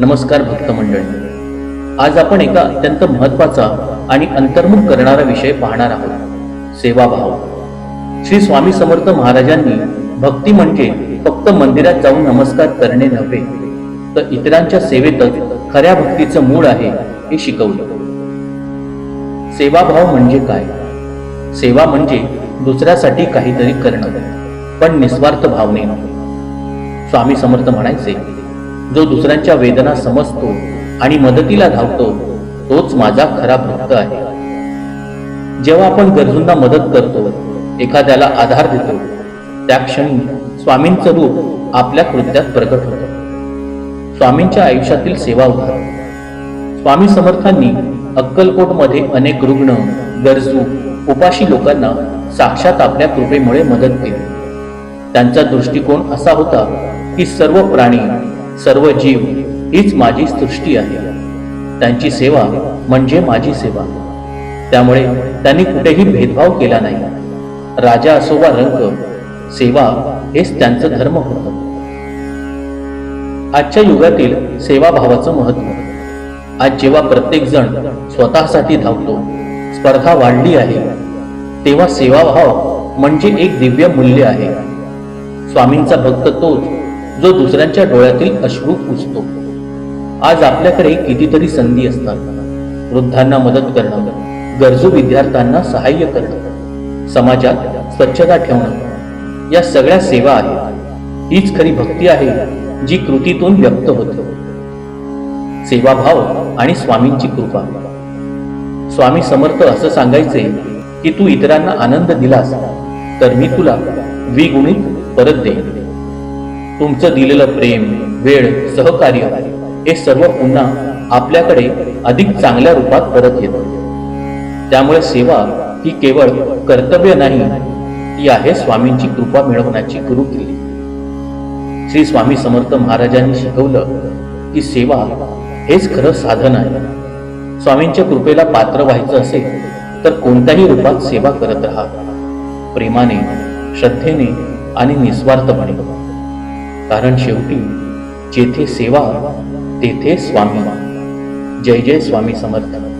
नमस्कार भक्त मंडळी. आज आपण एका अत्यंत महत्त्वाचा आणि अंतर्मुख करणारा विषय पाहणार आहोत. सेवाभाव. श्री स्वामी समर्थ महाराजांनी भक्ती म्हणजे फक्त मंदिरात जाऊन नमस्कार करणे नव्हे तर इतरांच्या सेवेतच खऱ्या भक्तीचं मूळ आहे हे शिकवलं. सेवाभाव म्हणजे काय? सेवा म्हणजे दुसऱ्यासाठी काहीतरी करणं पण निस्वार्थ भावने स्वामी समर्थ म्हणायचे जो दुसऱ्यांच्या वेदना समजतो आणि मदतीला धावतो तोच माझा खरा भक्त आहे. जेव्हा आपण गरजूंना मदत करतो एखाद्याला आधार देतो त्या क्षणी स्वामींचं रूप आपल्या कृत्यात प्रकट होतं. स्वामींच्या आयुष्यातील सेवा उदाहरण स्वामी समर्थांनी अक्कलकोटमध्ये अनेक रुग्ण गरजू उपाशी लोकांना साक्षात आपल्या कृपेमुळे मदत केली. त्यांचा दृष्टिकोन असा होता की सर्व प्राणी सर्व जीव हीच माझी सृष्टी आहे. त्यांची सेवा म्हणजे माझी सेवा. त्यामुळे त्यांनी कुठेही भेदभाव केला नाही. राजा असो वा रंग सेवा हेच त्यांचं धर्म होत. आजच्या युगातील सेवाभावाचं महत्त्व आज जेव्हा प्रत्येक जण स्वतःसाठी धावतो स्पर्धा वाढली आहे तेव्हा सेवाभाव म्हणजे एक दिव्य मूल्य आहे. स्वामींचा भक्त तोच जो दुसऱ्यांच्या डोळ्यातील अश्रू पुसतो. आज आपल्याकडे कितीतरी संधी असतात. वृद्धांना मदत करणं गरजू विद्यार्थ्यांना सहाय्य करणं समाजात स्वच्छता ठेवणं या सगळ्या सेवा आहेत. हीच खरी भक्ती आहे जी कृतीतून व्यक्त होते. सेवाभाव आणि स्वामींची कृपा. स्वामी समर्थ असं सांगायचे की तू इतरांना आनंद दिलास तर मी तुला द्विगुणित परत देईन. तुमचं दिलेलं प्रेम वेळ सहकार्य हे सर्व पुन्हा आपल्याकडे अधिक चांगल्या रूपात परत येत. त्यामुळे सेवा ही केवळ कर्तव्य नाही ती आहे स्वामींची कृपा मिळवण्याची गुरुकिल्ली. श्री स्वामी समर्थ महाराजांनी शिकवलं की सेवा हेच खरं साधन आहे. स्वामींच्या कृपेला पात्र व्हायचं असेल तर कोणत्याही रूपात सेवा करत राहा. प्रेमाने श्रद्धेने आणि निस्वार्थपणे. कारण शेवटी जेथे सेवा तेथे स्वामी. जय जय स्वामी समर्थ.